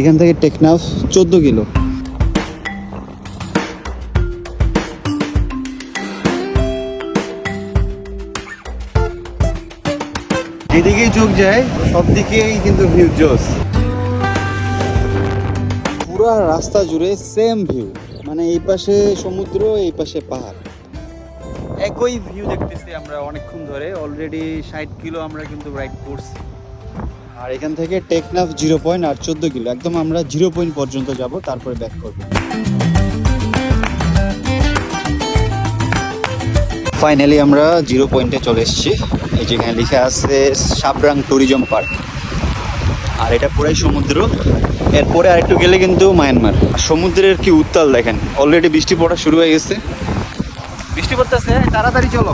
এখান থেকে টেকনাফ চোদ্দ কিলো। যেদিকেই চোখ যায় সব দিকেই কিন্তু ভিউ জোস পুরো রাস্তা জুড়ে সেম ভিউ মানে এই পাশে সমুদ্র, এই পাশে পাহাড়। একই ভিউ দেখতেছি আমরা অনেকক্ষণ ধরে। অলরেডি ষাট কিলো আমরা কিন্তু রাইড করছি। আর এখান থেকে টেকনাফ জিরো পয়েন্ট আর চোদ্দ কিলো। একদম আমরা জিরো পয়েন্ট পর্যন্ত যাব, তারপরে ব্যাক করব। ফাইনালি আমরা জিরো পয়েন্টে চলে এসেছি। এই যেখানে লিখে আছে সাবরাং ট্যুরিজম পার্ক আর এটা পুরাই সমুদ্র। এরপরে আরেকটু গেলে কিন্তু মায়ানমার আর সমুদ্রের কি উত্তাল দেখেন। অলরেডি বৃষ্টি পড়া শুরু হয়ে গেছে। বৃষ্টি পড়তেছে, তাড়াতাড়ি চলো।